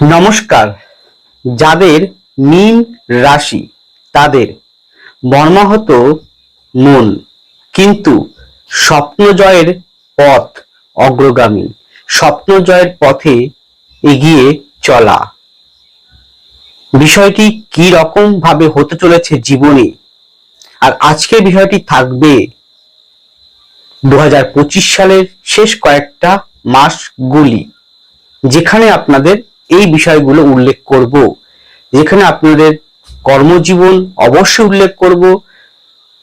নমস্কার। যাদের মীন রাশি, তাদের মর্মাহত মন কিন্তু স্বপ্ন জয়ের পথ অগ্রগামী। স্বপ্ন জয়ের পথে এগিয়ে চলা। বিষয়টি কি রকম ভাবে হতে চলেছে জীবনে? আর আজকের বিষয়টি থাকবে দু হাজার পঁচিশ সালের শেষ কয়েকটা মাসগুলি, যেখানে আপনাদের এই বিষয়গুলো উল্লেখ করব। যেখানে আপনাদের কর্মজীবন অবশ্যই উল্লেখ করব,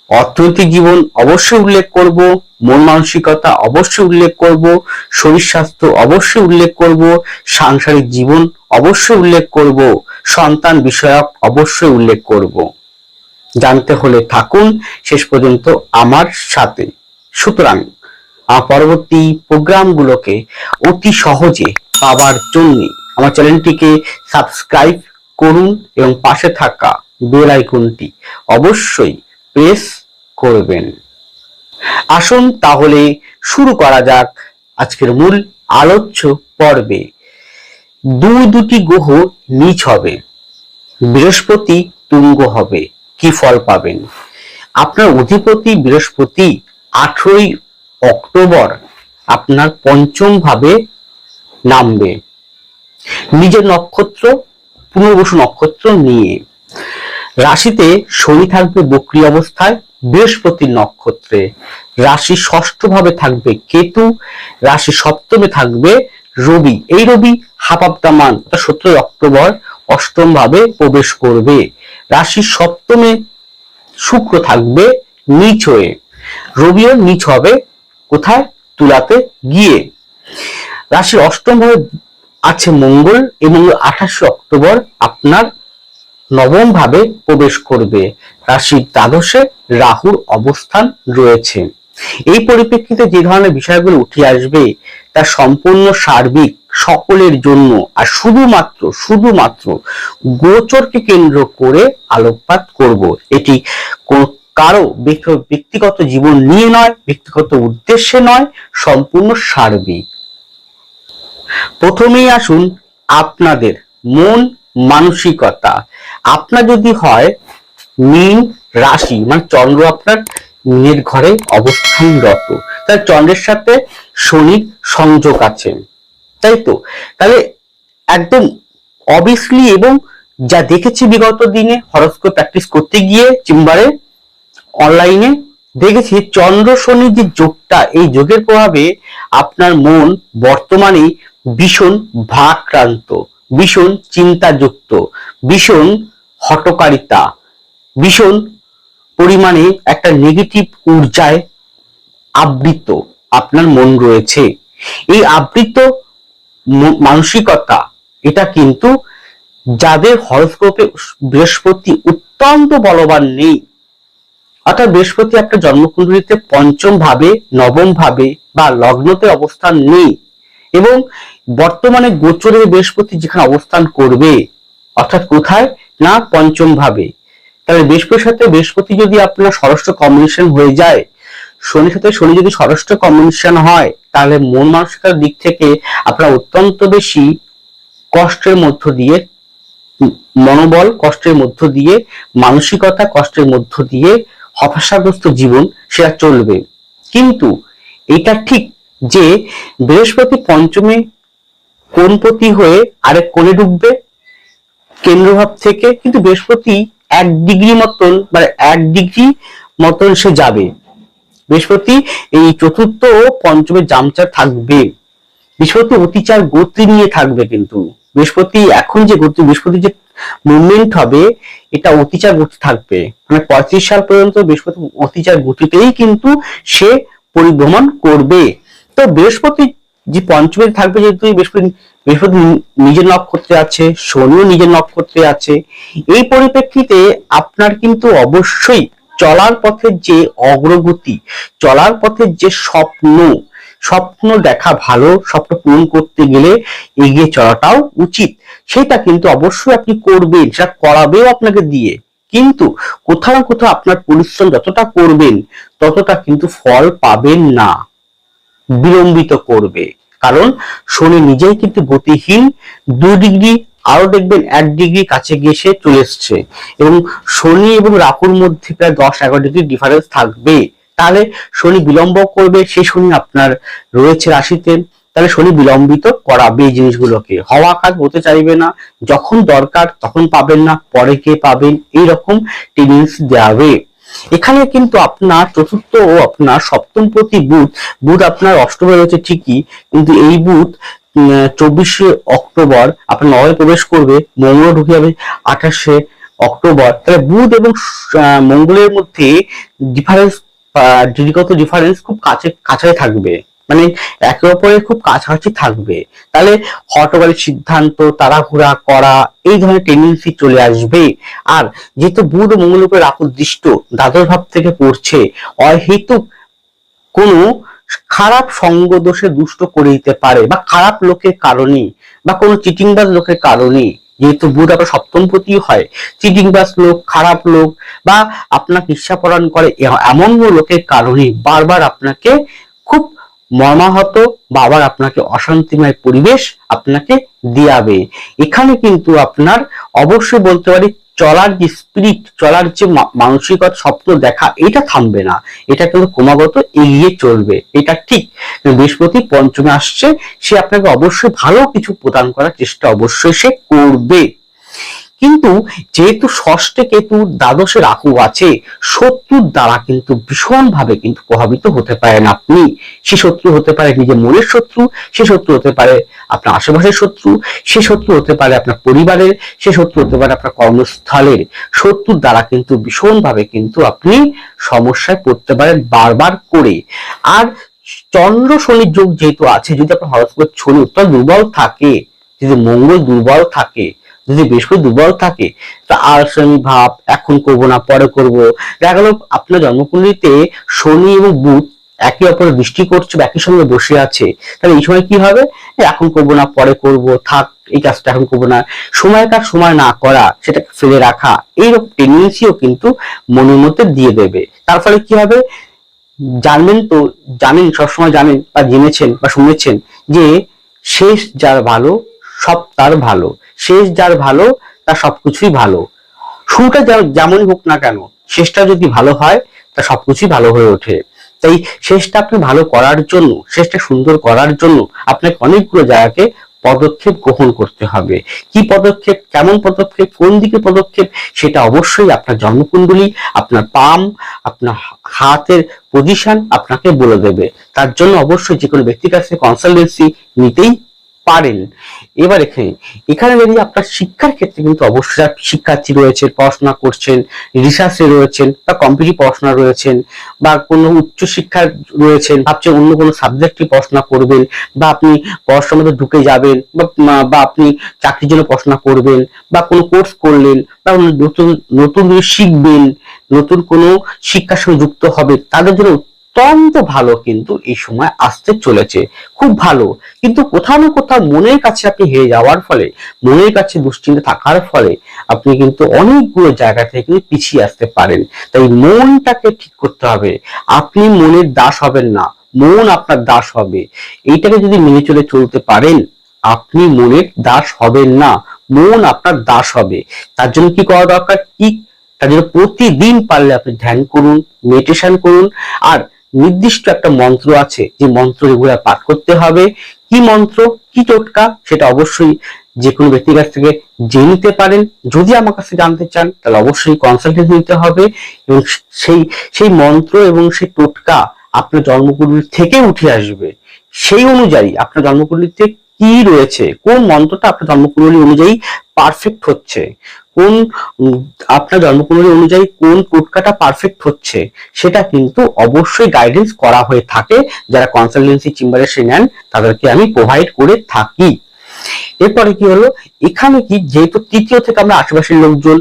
অর্থনৈতিক জীবন অবশ্যই উল্লেখ করব, মন মানসিকতা অবশ্যই উল্লেখ করব, শরীর স্বাস্থ্য অবশ্যই উল্লেখ করব, সাংসারিক জীবন অবশ্যই উল্লেখ করব, সন্তান বিষয়ক অবশ্যই উল্লেখ করব। জানতে হলে থাকুন, শেষ পর্যন্ত আমার সাথে। সুতরাং পরবর্তী প্রোগ্রামগুলোকে অতি সহজে পাওয়ার জন্য আমার চ্যানেলটিকে সাবস্ক্রাইব করুন এবং পাশে থাকা বেল আইকনটি অবশ্যই প্রেস করবেন। আসুন তাহলে শুরু করা যাক আজকের মূল আলোচ্য পর্বে। দু দুটি গ্রহ নিচ হবে। বৃহস্পতি তুঙ্গ হবে। কি ফল পাবেন? আপনার অধিপতি বৃহস্পতি আঠেরোই অক্টোবর আপনার পঞ্চম ভাবে নামবে। নিজের নক্ষত্র, পুনর্বসু নক্ষত্র নিয়ে। রাশিতে শনি থাকবে বক্রি অবস্থায়, বৃহস্পতির নক্ষত্রে। রাশি ষষ্ঠ ভাবে থাকবে কেতু, রাশি সপ্তমে থাকবে রবি। এই রবি হাপাপ্তামান সতেরোই অক্টোবর অষ্টম ভাবে প্রবেশ করবে। রাশি সপ্তমে শুক্র থাকবে নিচ হয়ে রবিও নিচ হবে, কোথায়? তুলাতে গিয়ে। রাশির অষ্টম ভাবে আছে মঙ্গল এবং আঠাশে অক্টোবর আপনার নবম ভাবে প্রবেশ করবে। রাশির দ্বাদশে রাহুর অবস্থান রয়েছে। এই পরিপ্রেক্ষিতে যে ধরনের বিষয়গুলো উঠে আসবে, তা সম্পূর্ণ সার্বিক সকলের জন্য আর শুধুমাত্র শুধুমাত্র গোচরকে কেন্দ্র করে আলোকপাত করব। এটি কারও ব্যক্তি- ব্যক্তিগত জীবন নিয়ে নয়, ব্যক্তিগত উদ্দেশ্যে নয়, সম্পূর্ণ সার্বিক। প্রথমেই আসুন আপনাদের মন মানসিকতা। আপনার যদি হয় মীন রাশি মানে চন্দ্র আপনার মীনের ঘরে অবস্থানরত। তাহলে চন্দ্রের সাথে শনির সংযোগ আছে, তাই তো? তাহলে একদম অবভিয়াসলি এবং যা দেখেছি বিগত দিনে হরস্কোপ প্র্যাকটিস করতে গিয়ে চেম্বারে অনলাইনে দেখেছি চন্দ্র শনির যে যোগটা, এই যোগের প্রভাবে আপনার মন বর্তমানে ভীষণ ভারাক্রান্ত, ভীষণ চিন্তাযুক্ত, ভীষণ হটকারিতা, ভীষণ পরিমাণে একটা নেগেটিভ ঊর্জায় আবৃত আপনার মন রয়েছে। এই আবৃত মানসিকতা, এটা কিন্তু যাদের হরস্কোপে বৃহস্পতি অত্যন্ত বলবান নেই অর্থাৎ বৃহস্পতি একটা জন্মকুণ্ডলিতে পঞ্চম ভাবে, নবম ভাবে বা লগ্নতে অবস্থান নেই। এবং বর্তমানে গোচরে বৃহস্পতি যেখানে অবস্থান করবে, অর্থাৎ কোথায়? না, পঞ্চম ভাবে। তাহলে বৃহস্পতির সাথে বৃহস্পতি যদি আপনার ষষ্ঠ কম্বিনেশন হয়ে যায়, শনির সাথে শনি যদি ষষ্ঠ কম্বিনেশন হয়, তাহলে মন মানসিকতার দিক থেকে আপনার অত্যন্ত বেশি কষ্টের মধ্য দিয়ে, মনোবল কষ্টের মধ্য দিয়ে, মানসিকতা কষ্টের মধ্য দিয়ে হতাশাগ্রস্ত জীবন সেটা চলবে। কিন্তু এটা ঠিক যে বৃহস্পতি পঞ্চমে কোনপতি হয়ে আরেক কোণে ঢুকবে, কেন্দ্রভাব থেকে, কিন্তু বৃহস্পতি এক ডিগ্রি মতন মানে এক ডিগ্রি মতন সে যাবে। বৃহস্পতি এই চতুর্থ ও পঞ্চমে জামচার থাকবে। বৃহস্পতি অতিচার গতি নিয়ে থাকবে কিন্তু। বৃহস্পতি, এখন যে গতি বৃহস্পতি যে মুভমেন্ট হবে, এটা অতিচার গতি থাকবে। মানে পঁয়ত্রিশ সাল পর্যন্ত বৃহস্পতি অতিচার গতিতেই কিন্তু সে পরিভ্রমণ করবে। তো বৃহস্পতি যে পঞ্চমে থাকবে, যেহেতু বৃহস্পতি বৃহস্পতি নিজের নক্ষত্রে আছে শনিও নিজের নক্ষত্রে আছে এই পরিপ্রেক্ষিতে আপনার কিন্তু অবশ্যই চলার পথের যে অগ্রগতি, চলার পথের যে স্বপ্ন স্বপ্ন দেখা ভালো, স্বপ্ন পূরণ করতে গেলে এগিয়ে চলাটাও উচিত। সেটা কিন্তু অবশ্যই আপনি করবেন, সেটা করাবেও আপনাকে দিয়ে। কিন্তু কোথাও না কোথাও আপনার পরিশ্রম যতটা করবেন, ততটা কিন্তু ফল পাবেন না। বিলম্বিত করবে। কারণ শনি নিজেই কিন্তু গতিহীন, দু ডিগ্রি, আরও দেখবেন এক ডিগ্রি কাছে গিয়ে সে চলে এসছে। এবং শনি এবং রাহুর মধ্যে প্রায় দশ এগারো ডিগ্রি ডিফারেন্স থাকবে। তাহলে শনি বিলম্ব করবে সেই শনি আপনার রয়েছে রাশিতে, তাহলে শনি বিলম্বিত করাবে এই জিনিসগুলোকে। হওয়া কাজ হতে চাইবে না, যখন দরকার তখন পাবেন না, পরে কে পাবেন, এইরকম টেন্ডেন্সি দেওয়াবে এখানে কিন্তু আপনার চতুর্থ ও আপনার সপ্তম প্রতি বুধ বুধ আপনার অষ্টমে রয়েছে ঠিকই, কিন্তু এই বুধ চব্বিশে অক্টোবর আপনার নয় প্রবেশ করবে মঙ্গল ঢুকে যাবে আঠাশে অক্টোবর। তাহলে বুধ এবং মঙ্গলের মধ্যে ডিফারেন্স ডিগ্রিগত ডিফারেন্স খুব কাছে কাছে থাকবে। মানে একে অপরের খুব কাছাকাছি থাকবে। তাহলে হটকারী সিদ্ধান্ত, তাড়াহুড়া করা, এই ধরনের টেন্ডেন্সি চলে আসবে। আর যেহেতু বুধ মঙ্গল উপরে রাহু দৃষ্ট দ্বাদশ ভাব থেকে পড়ছে, অহেতুক কোনো খারাপ সঙ্গ দোষে দুষ্ট করে দিতে পারে বা খারাপ লোকের কারণে বা কোনো চিটিংবাজ লোকের কারণে। যেহেতু বুধ আবার সপ্তম প্রতি হয়, চিটিংবাজ লোক, খারাপ লোক, বা আপনাকে ইচ্ছাপরণ করে এমন লোকের কারণে বারবার আপনাকে খুব মর্মাহত বাবার আপনাকে অশান্তিময় পরিবেশ আপনাকে দিয়াবে। এখানে কিন্তু আপনার অবশ্যই বলতে পারি চলার যে স্পিরিট চলার যে মানসিকতা স্বপ্ন দেখা, এটা থামবে না। এটা কিন্তু ক্রমাগত এগিয়ে চলবে। এটা ঠিক। বৃহস্পতি পঞ্চমে আসছে, সে আপনাকে অবশ্যই ভালো কিছু প্রদান করার চেষ্টা অবশ্যই সে করবে। কিন্তু যেহেতু ষষ্ঠে কেতু দ্বাদশে রাহু আছে, শত্রুর দ্বারা কিন্তু ভীষণ ভাবে কিন্তু প্রভাবিত হতে পারেন আপনি। সে শত্রু হতে পারে নিজের মনের শত্রু, সে শত্রু হতে পারে আপনার আশেপাশের শত্রু, সে শত্রু হতে পারে আপনার পরিবারের, সে শত্রু হতে পারে আপনার কর্মস্থলের। শত্রুর দ্বারা কিন্তু ভীষণ ভাবে কিন্তু আপনি সমস্যায় পড়তে পারেন বারবার করে। আর চন্দ্র শনির যোগ যেহেতু আছে, যদি আপনার হরস্কোপ শনি উত্তর দুর্বল থাকে, যদি মঙ্গল দুর্বল থাকে যদি বৃহস্পতি দুর্বল থাকে, তা আলসামি ভাব এখন করব না, পরে করব। দেখা গেল, আপনার জন্মকুণ্ডলিতে শনি এবং বুধ একে অপরের দৃষ্টি করছে একই সঙ্গে বসে আছে। তাহলে এই সময় কি হবে? এখন করব না, পরে করব, থাক, এই কাজটা এখন করব না। সময় কাজ সময় না করা, সেটাকে ফেলে রাখা, এইরকম টেন্ডেন্সিও কিন্তু মনের মধ্যে দিয়ে দেবে। তার ফলে কি হবে? জানবেন তো, জানেন, সবসময় জানেন বা জেনেছেন বা শুনেছেন যে শেষ যার ভালো সব তার ভালো। শেষ যার ভালো তার সবকিছুই ভালো। শুরুটা যেমনই হোক না কেন, শেষটা যদি ভালো হয়, তা সবকিছুই ভালো হয়ে ওঠে। তাই শেষটা আপনি ভালো করার জন্য, শেষটা সুন্দর করার জন্য আপনাকে অনেকগুলো জায়গাকে পদক্ষেপ গ্রহণ করতে হবে। কি পদক্ষেপ, কেমন পদক্ষেপ, কোন দিকে পদক্ষেপ, সেটা অবশ্যই আপনার জন্মকুণ্ডলী, আপনার পাম, আপনার হাতের পজিশন আপনাকে বলে দেবে। তার জন্য অবশ্যই যে কোনো ব্যক্তির কাছে কনসালটেন্সি নিতেই পারেন। এবার এখানে এখানে যদি আপনার শিক্ষার ক্ষেত্রে কিন্তু অবশ্যই শিক্ষার্থী রয়েছেন, পড়াশোনা করছেন, রিসার্চে রয়েছেন বা কম্পিটিভ পড়াশোনা রয়েছেন বা কোনো উচ্চ শিক্ষার রয়েছেন, ভাবছেন অন্য কোনো সাবজেক্টে পড়াশোনা করবেন বা আপনি পড়াশোনার মধ্যে ঢুকে যাবেন বা আপনি চাকরির জন্য পড়াশোনা করবেন বা কোনো কোর্স করলেন বা নতুন নতুন শিখবেন, নতুন কোনো শিক্ষার সঙ্গে যুক্ত হবে তাদের জন্য অত্যন্ত ভালো কিন্তু এই সময় আসতে চলেছে। খুব ভালো। কিন্তু কোথাও না কোথাও মনের কাছে আপনি হেরে যাওয়ার ফলে, মনের কাছে দুশ্চিন্তা থাকার ফলে আপনি কিন্তু অনেকগুলো জায়গা থেকে কিন্তু পিছিয়ে আসতে পারেন। তাই মনটাকে ঠিক করতে হবে। আপনি মনের দাস হবেন না। মন আপনার দাস হবে। এইটাকে যদি মেনে চলে চলতে পারেন, আপনি মনের দাস হবেন না। মন আপনার দাস হবে। তার জন্য কি করা দরকার? কি তার জন্য প্রতিদিন পারলে আপনি ধ্যান করুন মেডিটেশন করুন। আর নির্দিষ্ট একটা মন্ত্র আছে যে মন্ত্র রেগুলার পাঠ করতে হবে। কি মন্ত্র, কি টোটকা, সেটা অবশ্যই যে কোনো ব্যক্তির কাছ থেকে জেনে নিতে পারেন। যদি আমার কাছে জানতে চান, তাহলে অবশ্যই কনসালটেন্ট নিতে হবে এবং সেই সেই মন্ত্র এবং সেই টোটকা আপনার জন্মকুণ্ডলী থেকে উঠে আসবে। সেই অনুযায়ী আপনার জন্মকুণ্ডলীতে কি রয়েছে? কোন মন্ত্রটা আপনার জন্মকুণ্ডলী অনুযায়ী পারফেক্ট হচ্ছে? কোন আপনার জন্মকুণ্ডলী অনুযায়ী কোন টোটকাটা পারফেক্ট হচ্ছে? সেটা কিন্তু অবশ্যই গাইডেন্স করা হয়ে থাকে। যারা কনসালটেন্সি চেম্বারে সে নেন, তাদেরকে আমি প্রোভাইড করে থাকি। এরপরে কি হলো? এখানে কি যেহেতু তৃতীয় থেকে আমরা আশেপাশের লোকজন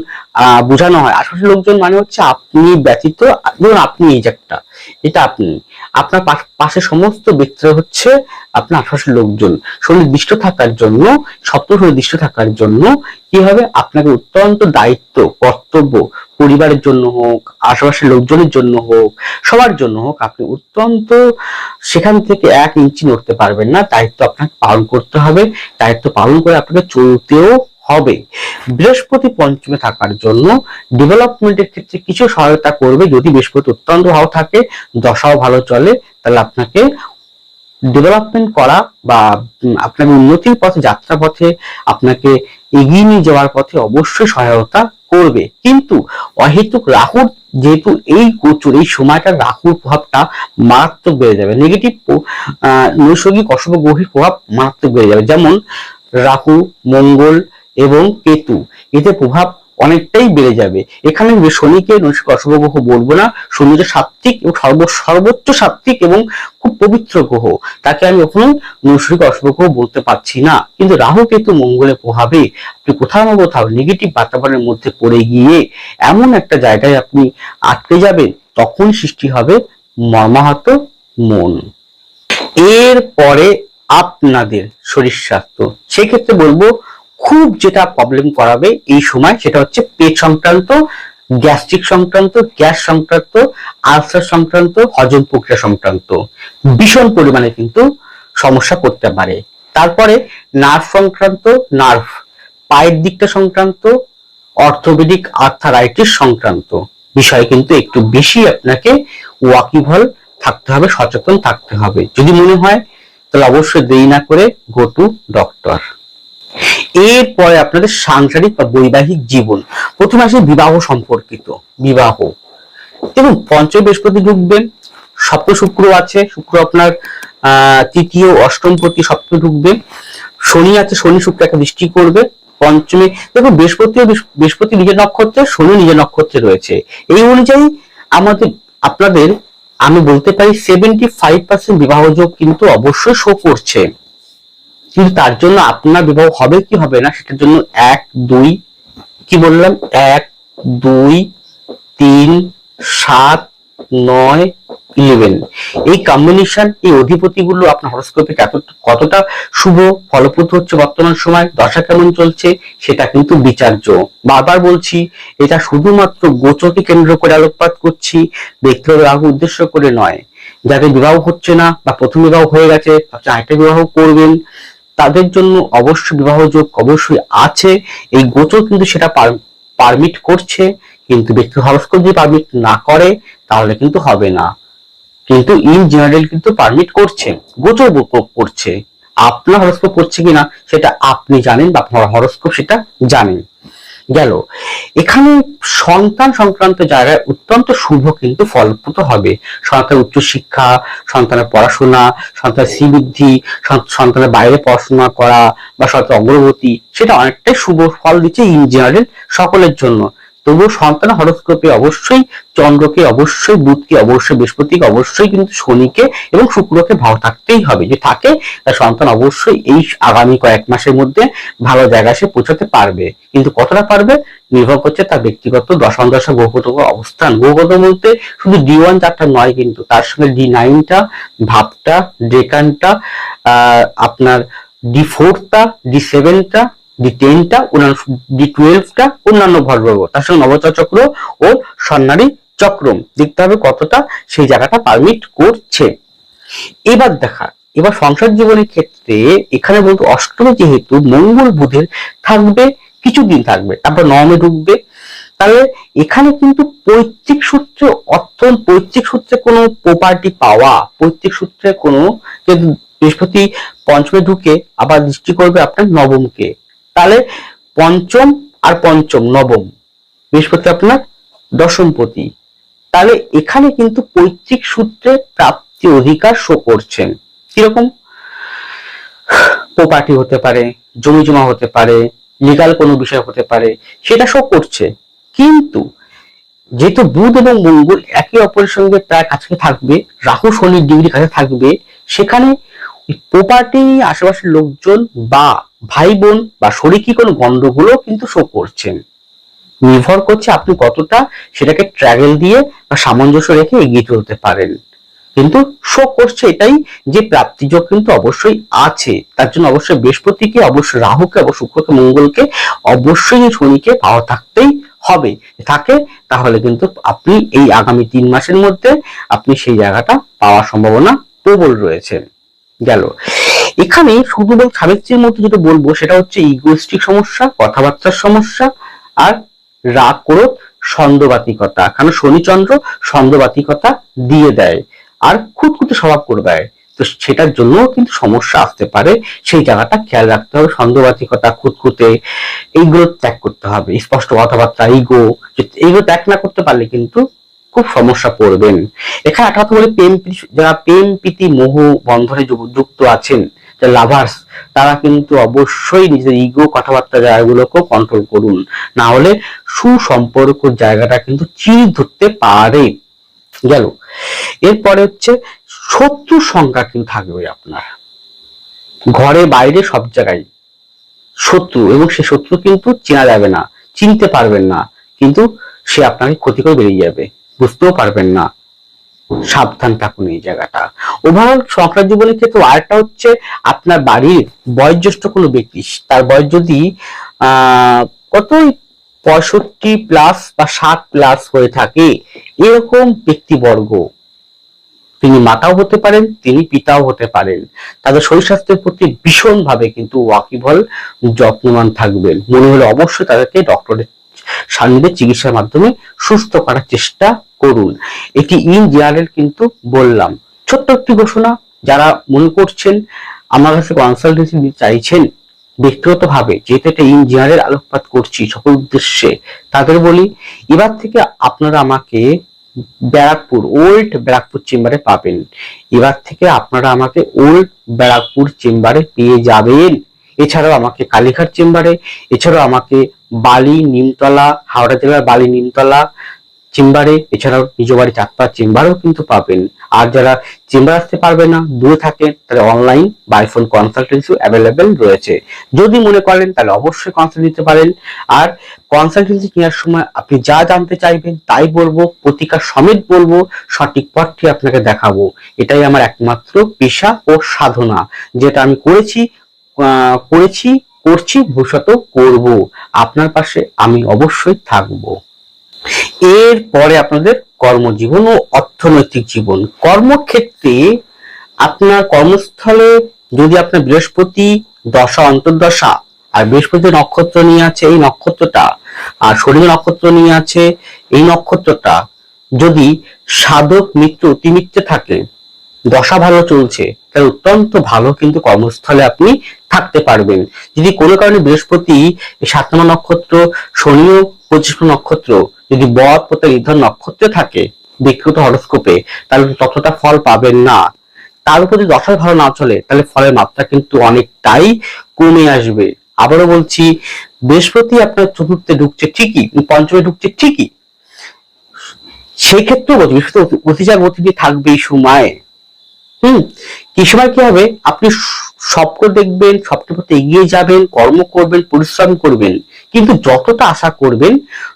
বোঝানো হয়। আশেপাশের লোকজন মানে হচ্ছে আপনি ব্যতীত, ধরুন আপনি এই একটা, এটা আপনি। আপনার পাশ- সমস্ত ব্যক্তিরা হচ্ছে আপনার আশেপাশের লোকজন। সুনির্দিষ্ট থাকার জন্য সপ্তম সুনির্দিষ্ট থাকার জন্য কি হবে? আপনাকে অত্যন্ত দায়িত্ব, কর্তব্য পরিবারের জন্য হোক, আশেপাশের লোকজনের জন্য হোক, সবার জন্য হোক, আপনি অত্যন্ত সেখান থেকে এক ইঞ্চি নড়তে পারবেন না। দায়িত্ব আপনাকে পালন করতে হবে। দায়িত্ব পালন করে আপনাকে চলতেও হবে। বৃহস্পতি পঞ্চমে থাকার জন্য ডেভেলপমেন্টের ক্ষেত্রে কিছু সহায়তা করবে। যদি বৃহস্পতি অত্যন্ত ভালো থাকে, দশাও ভালো চলে, তাহলে আপনাকে ডেভেলপমেন্ট করা বা আপনাকে উন্নতির পথে যাত্রা পথে আপনাকে এগিয়ে নিয়ে যাওয়ার পথে অবশ্যই সহায়তা করবে। কিন্তু অহেতুক রাহুর যেহেতু এই গোচর, এই সময়টা রাহুর প্রভাবটা মারাত্মক বেড়ে যাবে। নেগেটিভ নৈসর্গিক অশুভ গভীর প্রভাব মারাত্মক বেড়ে যাবে। যেমন রাহু, মঙ্গল এবং কেতু, এতে প্রভাব অনেকটাই বেড়ে যাবে। এখানে শনিকে অশুভ গ্রহ বলব না শনি হচ্ছে সাত্বিক এবং সর্ব, সর্বোচ্চ সাত্বিক এবং খুব পবিত্র গ্রহ। তাকে আমি কখনো নৈসর্গিক অশুভ গ্রহ বলতে পারছি না। কিন্তু রাহু কেতু মঙ্গলের প্রভাবে আপনি কোথাও না কোথাও নেগেটিভ বাতাবরণের মধ্যে পড়ে গিয়ে এমন একটা জায়গায় আপনি আটকে যাবেন, তখন সৃষ্টি হবে মর্মাহত মন। এরপরে আপনাদের শরীর স্বাস্থ্য সেক্ষেত্রে বলব খুব যেটা প্রবলেম করাবে এই সময় সেটা হচ্ছে পেট সংক্রান্ত গ্যাস্ট্রিক সংক্রান্ত, গ্যাস সংক্রান্ত আলসার সংক্রান্ত, হজম প্রক্রিয়া সংক্রান্ত। ভীষণ পরিমাণে কিন্তু সমস্যা করতে পারে। তারপরে নার্ভ সংক্রান্ত নার্ভ পায়ের দিকটা সংক্রান্ত অর্থোপেডিক আর্থারাইটিস সংক্রান্ত। বিষয় কিন্তু একটু বেশি আপনাকে ওয়াকিবল থাকতে হবে, সচেতন থাকতে হবে। যদি মনে হয় তাহলে অবশ্যই দেরি না করে গো টু ডক্টর এরপরে আপনাদের সাংসারিক বা বৈবাহিক জীবন। প্রথমে আসে বিবাহ সম্পর্কিত, বিবাহ। এবং পঞ্চম বৃহস্পতি ঢুকবেন সপ্ত শুক্র আছে, শুক্র আপনার তৃতীয়, অষ্টম প্রতি সপ্ত ঢুকবে শনি আছে, শনি শুক্র একটা দৃষ্টি করবে, পঞ্চমে, দেখুন, বৃহস্পতি বৃহস্পতি নিজের নক্ষত্রে, শনি নিজের নক্ষত্রে রয়েছে। এই অনুযায়ী আমাদের, আপনাদের, আমি বলতে পারি সেভেন্টি ফাইভ পার্সেন্ট বিবাহ যোগ কিন্তু অবশ্যই শো করছে। কিন্তু তার জন্য আপনার বিবাহ হবে কি হবে না সেটার জন্য এক, দুই, কি বললাম? এক, দুই, তিন, সাত, নয় ইলেভেন এই কম্বিনেশন এই অধিপতিগুলো আপনার হরস্কোপে কতটা শুভ, ফলপ্রদ হচ্ছে বর্তমান সময়, দশা কেমন চলছে, সেটা কিন্তু বিচার্য। বারবার বলছি, এটা শুধুমাত্র গোচরকে কেন্দ্র করে আলোকপাত করছি ব্যক্তিগত রাহু উদ্দেশ্য করে নয়। যাদের বিবাহ হচ্ছে না বা প্রথম বিবাহ হয়ে গেছে ভাবছেন আরেকটা বিবাহ করবেন। তাদের জন্য অবশ্য বিবাহ যোগ অবশ্যই আছে। এই গোচর কিন্তু সেটা পারমিট করছে, কিন্তু ব্যক্তি হরস্কোপ যদি পারমিট না করে, তাহলে কিন্তু হবে না। কিন্তু ইন জেনারেল কিন্তু পারমিট করছে, গোচর করছে। আপনার হরস্কোপ করছে কিনা, সেটা আপনি জানেন বা আপনার হরস্কোপ সেটা জানেন। গেল। এখানে সন্তান সংক্রান্ত জায়গায় অত্যন্ত শুভ কিন্তু ফলপ্রদ হবে। সন্তানের উচ্চশিক্ষা, সন্তানের পড়াশোনা, সন্তানের শ্রীবৃদ্ধি সন্তানের বাইরে পড়াশোনা করা বা সন্তান অগ্রগতি, সেটা অনেকটাই শুভ ফল দিচ্ছে ইন জেনারেল সকলের জন্য। তবুও সন্তান হরস্কোপে অবশ্যই, চন্দ্রকে অবশ্যই, বুধকে অবশ্যই, বৃহস্পতিকে অবশ্যই, কিন্তু শনিকে এবং শুক্রকে ভালো থাকতেই হবে। যে থাকে, তার সন্তান অবশ্যই এই আগামী কয়েক মাসের মধ্যে ভালো জায়গায় সে পৌঁছাতে পারবে। কিন্তু কতটা পারবে? নির্ভর করছে তার ব্যক্তিগত দশান্তশা গ্রহগত অবস্থান। গ্রহগত বলতে শুধু ডি ওয়ান চারটা নয় কিন্তু তার সঙ্গে ডি নাইনটা, ভাবটা, ডেকানটা আপনার ডি ফোরটা, ডি সেভেনটা ডি টেনটা ডি টুয়েলভটা, অন্যান্য ভরবর্গ। তার সঙ্গে নবচর চক্র ও স্বর্ণালী চক্রম। দেখতে হবে কতটা সেই জায়গাটা পারমিট করছে। এবার দেখা, এবার সংসার জীবনের ক্ষেত্রে এখানে বলতো অষ্টমে যেহেতু মঙ্গল বুধের থাকবে, কিছুদিন থাকবে, তারপর নবমে ঢুকবে। তাহলে এখানে কিন্তু পৈতৃক সূত্রে অর্থ পৈতৃক সূত্রে কোনো প্রপার্টি পাওয়া, পৈতৃক সূত্রে কোনো বৃহস্পতি পঞ্চমে ঢুকে আবার দৃষ্টি করবে আপনার নবমকে। তাহলে পঞ্চম আর পঞ্চম, নবম, বৃহস্পতি আপনার দশমপতি তাহলে এখানে কিন্তু পৈতৃক সূত্রে প্রাপ্তি অধিকার শো করছেন। কীরকম? প্রপার্টি হতে পারে, জমি জমা হতে পারে লিগাল কোনো বিষয় হতে পারে, সেটা শো করছে। কিন্তু যেহেতু বুধ এবং মঙ্গল একে অপরের সঙ্গে প্রায় কাছে থাকবে, রাহু শনির ডিগ্রি কাছে থাকবে, সেখানে প্রপার্টি আশেপাশের লোকজন বা ভাই বোন বা শরিকি কোনো গন্ডগুলো কিন্তু শো করছেন। নির্ভর করছে আপনি কতটা সেটাকে ট্র্যাভেল দিয়ে বা সামঞ্জস্য রেখে এগিয়ে চলতে পারেন। কিন্তু শো করছে এটাই যে প্রাপ্তিযোগ কিন্তু অবশ্যই আছে। তার জন্য অবশ্যই বৃহস্পতিকে, অবশ্যই রাহুকে, অবশ্যই শুক্রকে, মঙ্গলকে, অবশ্যই শনিকে পাওয়া থাকতেই হবে। থাকে, তাহলে কিন্তু আপনি এই আগামী তিন মাসের মধ্যে আপনি সেই জায়গাটা পাওয়ার সম্ভাবনা প্রবল রয়েছে। গেল। এখানে শুধু এবং স্বামী স্ত্রীর মধ্যে যেটা বলব, সেটা হচ্ছে ইগোস্টিক সমস্যা, কথাবার্তার সমস্যা আর রাগ ক্রোধ ছন্দবাতিকতা। কারণ শনিচন্দ্র ছন্দবাতিকতা দিয়ে দেয় আর খুঁতখুঁতে স্বভাব করে দেয়। তো সেটার জন্য কিন্তু সমস্যা আসতে পারে। সেই জায়গাটা খেয়াল রাখতে হবে, ছন্দবাতিকতা, খুঁতখুঁতে, এইগুলো ত্যাগ করতে হবে। স্পষ্ট কথাবার্তা ইগো এইগুলো ত্যাগ না করতে পারলে কিন্তু খুব সমস্যা পড়বেন। এখানে একটা কথা বলি প্রেম যারা প্রেম প্রীতি মোহ, বন্ধনে যুক্ত আছেন যে লাভার্স তারা কিন্তু অবশ্যই নিজের ইগো কথাবার্তা জায়গাগুলোকেও কন্ট্রোল করুন। না হলে সুসম্পর্ক জায়গাটা কিন্তু চির ধরতে পারে। গেল। এরপরে হচ্ছে শত্রু সংখ্যা কিন্তু থাকবে আপনার। ঘরে বাইরে সব জায়গায় শত্রু এবং সে শত্রু কিন্তু চেনা যাবে না, চিনতে পারবেন না, কিন্তু সে আপনাকে ক্ষতি করে বেরিয়ে যাবে, বুঝতেও পারবেন না। সাবধান থাকুন এই জায়গাটা। ওভারঅল সংসার জীবনের ক্ষেত্রে আরেকটা হচ্ছে, আপনার বাড়ির বয়োজ্যেষ্ঠ কোনো ব্যক্তি, তার বয়স যদি আহ কত পঁয়ষট্টি প্লাস বা ষাট প্লাস হয়ে থাকে, এরকম ব্যক্তিবর্গ, তিনি মাতাও হতে পারেন, তিনি পিতাও হতে পারেন। তাদের শরীর স্বাস্থ্যের প্রতি ভীষণ ভাবে কিন্তু ওয়াকিবল যত্নবান থাকবেন। মনে হলে অবশ্যই তাদেরকে ডক্টরের সান্নিধ্যে চিকিৎসার মাধ্যমে সুস্থ করার চেষ্টা করুন। এটি ইন জেনারেল কিন্তু বললাম। ছোট্ট একটি ঘোষণা, যারা মনে করছেন, আমার কাছে কনসালটেন্সি চাইছেন, ব্যক্তিগতভাবে যেহেতু এটা জেনারেল আলোকপাত করছি সকল উদ্দেশ্যে, তাদের বলি, এবার থেকে আপনারা আমাকে ব্যারাকপুর, ওল্ড ব্যারাকপুর চেম্বারে পাবেন। এবার থেকে আপনারা আমাকে ওল্ড ব্যারাকপুর চেম্বারে পেয়ে যাবেন। এছাড়াও আমাকে কালীঘাট চেম্বারে, এছাড়াও আমাকে বালি, নিমতলা, হাওড়া জেলার বালি, নিমতলা, চেম্বারে, এছাড়াও নিজ বাড়ি চাঁদপাড়া চেম্বারেও কিন্তু পাবেন। আর যারা চেম্বার আসতে পারবে না, দূরে থাকেন তাহলে অনলাইন বা আইফোন কনসালটেন্সি অ্যাভেলেবেল রয়েছে। যদি মনে করেন, তাহলে অবশ্যই কনসাল্ট নিতে পারেন। আর কনসালটেন্সি কেনার সময় আপনি যা জানতে চাইবেন, তাই বলব, প্রতিকার সমেত বলব, সঠিক পথটি আপনাকে দেখাবো। এটাই আমার একমাত্র পেশা ও সাধনা। যেটা আমি করেছি করেছি করছি, ভবিষ্যতেও করব। আপনার পাশে আমি অবশ্যই থাকব। এর পরে আপনাদের কর্মজীবন ও অর্থনৈতিক জীবন। কর্মক্ষেত্রে আপনার কর্মস্থলে যদি আপনার বৃহস্পতি দশা, অন্তর্দশা, আর বৃহস্পতি নক্ষত্র নিয়ে আছে এই নক্ষত্রটা, আর শনি নক্ষত্র নিয়ে আছে এই নক্ষত্রটা, যদি সাধক মিত্র অতিমিত্রে থাকে, দশা ভালো চলছে, তাহলে অত্যন্ত ভালো কিন্তু কর্মস্থলে আপনি থাকতে পারবেন। যদি কোনো কারণে বৃহস্পতি এই সাত নম্বর নক্ষত্র, শনিও পঁচিশ নক্ষত্র, যদি বদ প্রত্যেক নির্ধারণ নক্ষত্রে থাকে ব্যক্তিগত হরস্কোপে, তাহলে ততটা ফল পাবেন না। তার উপর যদি দশায় ভালো না চলে, তাহলে ফলের মাত্রা কিন্তু অনেকটাই কমে আসবে। আবারও বলছি, বৃহস্পতি আপনার চতুর্থে ঢুকছে ঠিকই, পঞ্চমে ঢুকছে ঠিকই। সেই ক্ষেত্রেও বলছি, বৃহস্পতি অতিচার গতি থাকবে এই সময়। হুম, কি সময় কি হবে? আপনি স্বপ্ন দেখবেন, স্বপ্নের পথে এগিয়ে যাবেন, কর্ম করবেন, পরিশ্রম করবেন। কিন্তু যতটা আশা করবেন,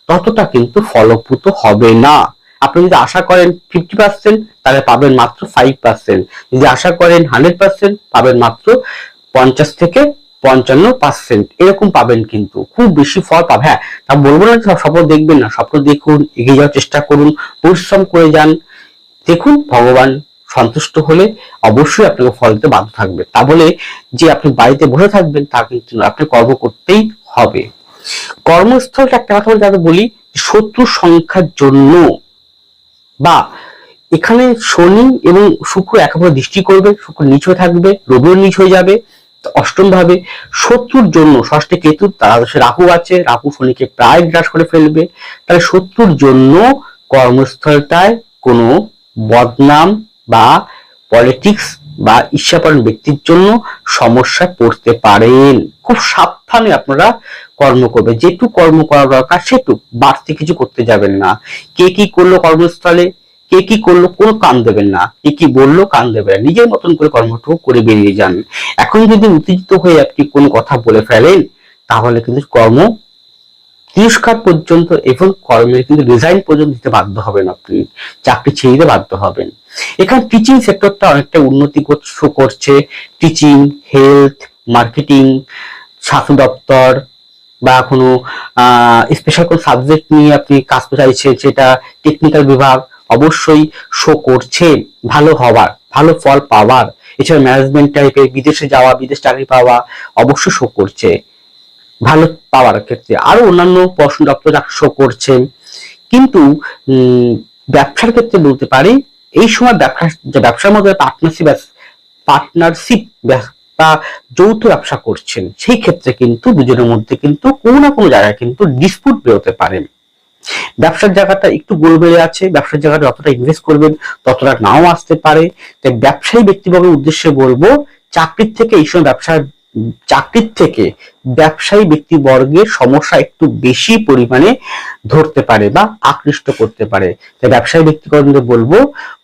ততটা কিন্তু ফলপ্রুত হবে না। আপনি যদি আশা করেন ফিফটি পার্সেন্ট তাহলে পাবেন মাত্র ফাইভ পার্সেন্ট যদি আশা করেন হান্ড্রেড পার্সেন্ট পাবেন মাত্র পঞ্চাশ থেকে পঞ্চান্ন পার্সেন্ট এরকম পাবেন কিন্তু। খুব বেশি ফল পাবে হ্যাঁ তা বলব না স্বপ্ন দেখবেন না। স্বপ্ন দেখুন, এগিয়ে যাওয়ার চেষ্টা করুন, পরিশ্রম করে যান। দেখুন, ভগবান সন্তুষ্ট হলে অবশ্যই আপনাকে ফল দিতে বাধ্য থাকবে। তা বলে যে আপনি বাড়িতে বসে থাকবেন, তা কিন্তু আপনি কর্ম করতেই হবে। কর্মস্থলটা একটা কথা বলে যাতে বলি শত্রু সংখ্যার জন্য। বা এখানে শনি এবং শুক্র একেবারে দৃষ্টি করবে, শুক্র নিচ হয়ে থাকবে, রবিও নিচ হয়ে যাবে অষ্টম ভাবে শত্রুর জন্য, ষষ্ঠে কেতু তারা রাহু আছে, রাহু শনিকে প্রায় গ্রাস করে ফেলবে। তাহলে শত্রুর জন্য কর্মস্থলটায় কোনো বদনাম বা পলিটিক্স বা ঈর্ষাপরণ ব্যক্তির জন্য সমস্যায় পড়তে পারেন। খুব সাবধানে আপনারা কর্ম করবে যেটুকু কর্ম করা দরকার সেটুকু। বাড়তি কিছু করতে যাবেন না। কে কি করল কর্মস্থলে? কে কি করল? কোনো কান দেবেন না। কে কি বলল? কান দেবেন না। নিজের মতন করে কর্মটুকু করে বেরিয়ে যান। এখন যদি উত্তেজিত হয়ে আপনি কোনো কথা বলে ফেলেন, তাহলে কিন্তু কর্ম তিরস্কার পর্যন্ত এবং কর্মের কিন্তু রিজাইন পর্যন্ত দিতে বাধ্য হবেন আপনি। চাকরি ছেড়ে দিতে বাধ্য হবেন। এখানে টিচিং সেক্টরটা অনেকটা উন্নতি শো করছে। টিচিং হেলথ মার্কেটিং স্বাস্থ্য দপ্তর বা কোনো স্পেশাল কোনো সাবজেক্ট নিয়ে আপনি কাজ করতে চাইছেন, সেটা টেকনিক্যাল বিভাগ অবশ্যই শো করছে। ভালো হওয়ার, ভালো ফল পাওয়ার। এছাড়া ম্যানেজমেন্ট টাইপের বিদেশে যাওয়া, বিদেশ চাকরি পাওয়া অবশ্যই শো করছে। ভালো পাওয়ার ক্ষেত্রে। আরও অন্যান্য পড়াশোনা দপ্তর শো করছেন। কিন্তু ব্যবসার ক্ষেত্রে বলতে পারি, এই সময় ব্যবসা ব্যবসার মধ্যে পার্টনারশিপ পার্টনারশিপ বা যৌথ ব্যবসা করছেন, সেই ক্ষেত্রে কিন্তু দুজনের মধ্যে কিন্তু কোনো না কোনো জায়গায় কিন্তু ডিসপুট বেরোতে পারে। ব্যবসার জায়গাটা একটু গোলমেলে আছে, ব্যবসার জায়গাটা যতটা ইনভেস্ট করবেন, ততটা নাও আসতে পারে। তাই ব্যবসায়ী ব্যক্তিভাবে উদ্দেশ্যে বলব, চাকরির থেকে এই সময় ব্যবসার চাকরির থেকে ব্যবসায়ী ব্যক্তিবর্গের সমস্যা একটু বেশি পরিমাণে ধরতে পারে বা আকৃষ্ট করতে পারে। তাই ব্যবসায়ী ব্যক্তিগণদের বলব,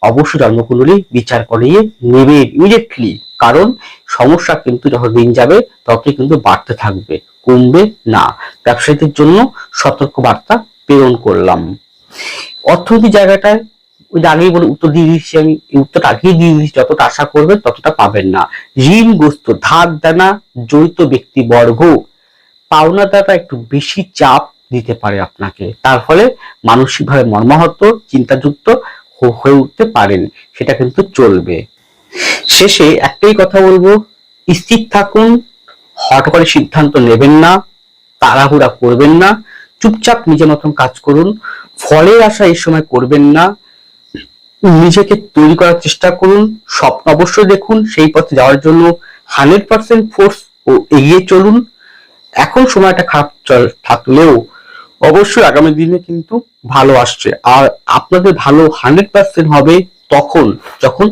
অবশ্যই জন্মকুণ্ডলী বিচার করিয়ে নেবে ইমিডিয়েটলি কারণ সমস্যা কিন্তু যখন দিন যাবে, ততই কিন্তু বাড়তে থাকবে, কমবে না। ব্যবসায়ীদের জন্য সতর্ক বার্তা প্রেরণ করলাম। অর্থনীতি জায়গাটায় ওই আগেই বলে উত্তর দিয়ে দিচ্ছি আমি উত্তরটা আগেই দিয়ে দিচ্ছি, যতটা আশা করবেন ততটা পাবেন না। ঋণ ঋণগ্রস্ত ধার দেনা, জড়িত ব্যক্তিবর্গ পাওনাদাররা একটু বেশি চাপ দিতে পারে আপনাকে। তার ফলে মানসিকভাবে মর্মাহত, চিন্তাযুক্ত হয়ে উঠতে পারেন। সেটা কিন্তু চলবে। শেষে একটাই কথা বলব, স্থির থাকুন হট করে সিদ্ধান্ত নেবেন না, তাড়াহুড়া করবেন না, চুপচাপ নিজের মতন কাজ করুন, ফলের আশা এই সময় করবেন না নিজেকে তৈরি করার চেষ্টা করুন, স্বপ্ন অবশ্যই দেখুন, সেই পথে যাওয়ার জন্য হান্ড্রেড পার্সেন্ট ফোর্স ও এগিয়ে চলুন। এখন সময়টা খারাপ থাকলেও অবশ্যই আগামী দিনে কিন্তু ভালো আসছে। আর আপনাদের ভালো হান্ড্রেড পার্সেন্ট হবে তখন, যখন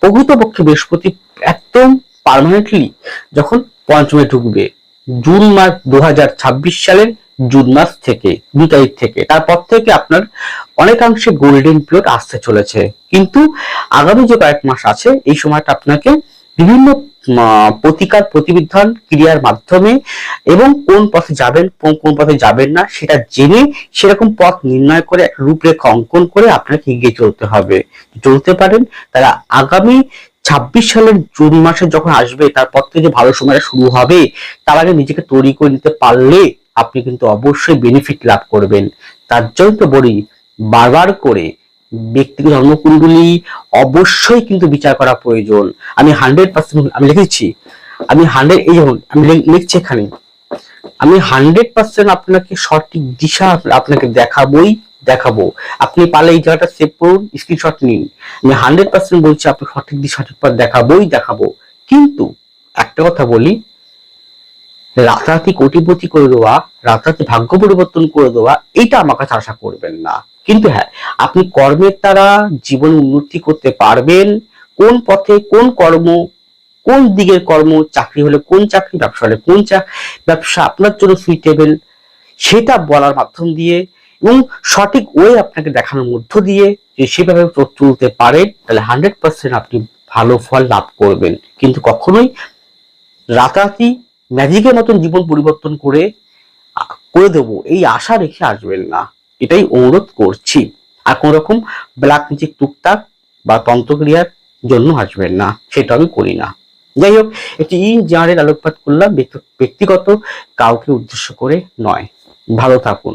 প্রকৃতপক্ষে বৃহস্পতি একদম পার্মানেন্টলি যখন পঞ্চমে ঢুকবে। জুন মাস দু সালের জুন মাস থেকে দু তারিখ থেকে। তারপর থেকে আপনার অনেকাংশে গোল্ডেন পিরিয়ড আসতে চলেছে। কিন্তু আগামী যে কয়েক মাস আছে, এই সময়টা আপনাকে বিভিন্ন প্রতিকার, প্রতিবিধান, ক্রিয়ার মাধ্যমে এবং কোন পথে যাবেন, কোন কোন পথে যাবেন না, সেটা জেনে সেরকম পথ নির্ণয় করে রূপরেখা অঙ্কন করে আপনাকে এগিয়ে চলতে হবে। চলতে পারেন, তারা আগামী ছাব্বিশ সালের জুন মাসে যখন আসবে, তারপর থেকে যে ভালো সময়টা শুরু হবে, তার আগে নিজেকে তৈরি করে নিতে পারলে আপনি কিন্তু অবশ্যই বেনিফিট লাভ করবেন। তার জন্য তো বলি, বারবার করে ব্যক্তিগত জন্মকুণ্ডলী অবশ্যই কিন্তু বিচার করা প্রয়োজন। আমি হান্ড্রেড পার্সেন্ট আমি লিখেছি আমি হান্ড্রেড এই যেমন আমি লিখছি এখানে। আমি হান্ড্রেড পার্সেন্ট আপনাকে সঠিক দিশা আপনাকে দেখাবোই। দেখাবো। আপনি পারলে এই জায়গাটা সেভ করুন স্ক্রিনশট নিন। আমি হান্ড্রেড পার্সেন্ট বলছি আপনি সঠিক দিশা সঠিক পথ দেখাবোই, দেখাবো। কিন্তু একটা কথা বলি, রাতারাতি কোটিপতি করে দেওয়া, রাতারাতি ভাগ্য পরিবর্তন করে দেওয়া, এটা আমার কাছে আশা করবেন না। কিন্তু হ্যাঁ আপনি কর্মের দ্বারা জীবন উন্নতি করতে পারবেন, কোন পথে কোন কর্ম, কোন দিকের কর্ম, চাকরি হলে কোন চাকরি, ব্যবসা হলে কোন ব্যবসা আপনার জন্য সুইটেবল সেটা বলার মাধ্যম দিয়ে এবং সঠিক ওয়ে আপনাকে দেখানোর মধ্য দিয়ে যে সেভাবে চলতে পারেন তাহলে হান্ড্রেড পার্সেন্ট আপনি ভালো ফল লাভ করবেন। কিন্তু কখনোই রাতারাতি ম্যাজিকের মতন জীবন পরিবর্তন করে করে দেবো এই আশা রেখে আসবেন না। এটাই অনুরোধ করছি। আর কোন রকম ব্ল্যাক ম্যাজিক টুকটাক বা তন্ত্রক্রিয়ার জন্য আসবেন না। সেটা আমি করি না। যাই হোক, একটি ইন জেনারেল আলোকপাত করলাম ব্যক্তিগত কাউকে উদ্দেশ্য করে নয়। ভালো থাকুন।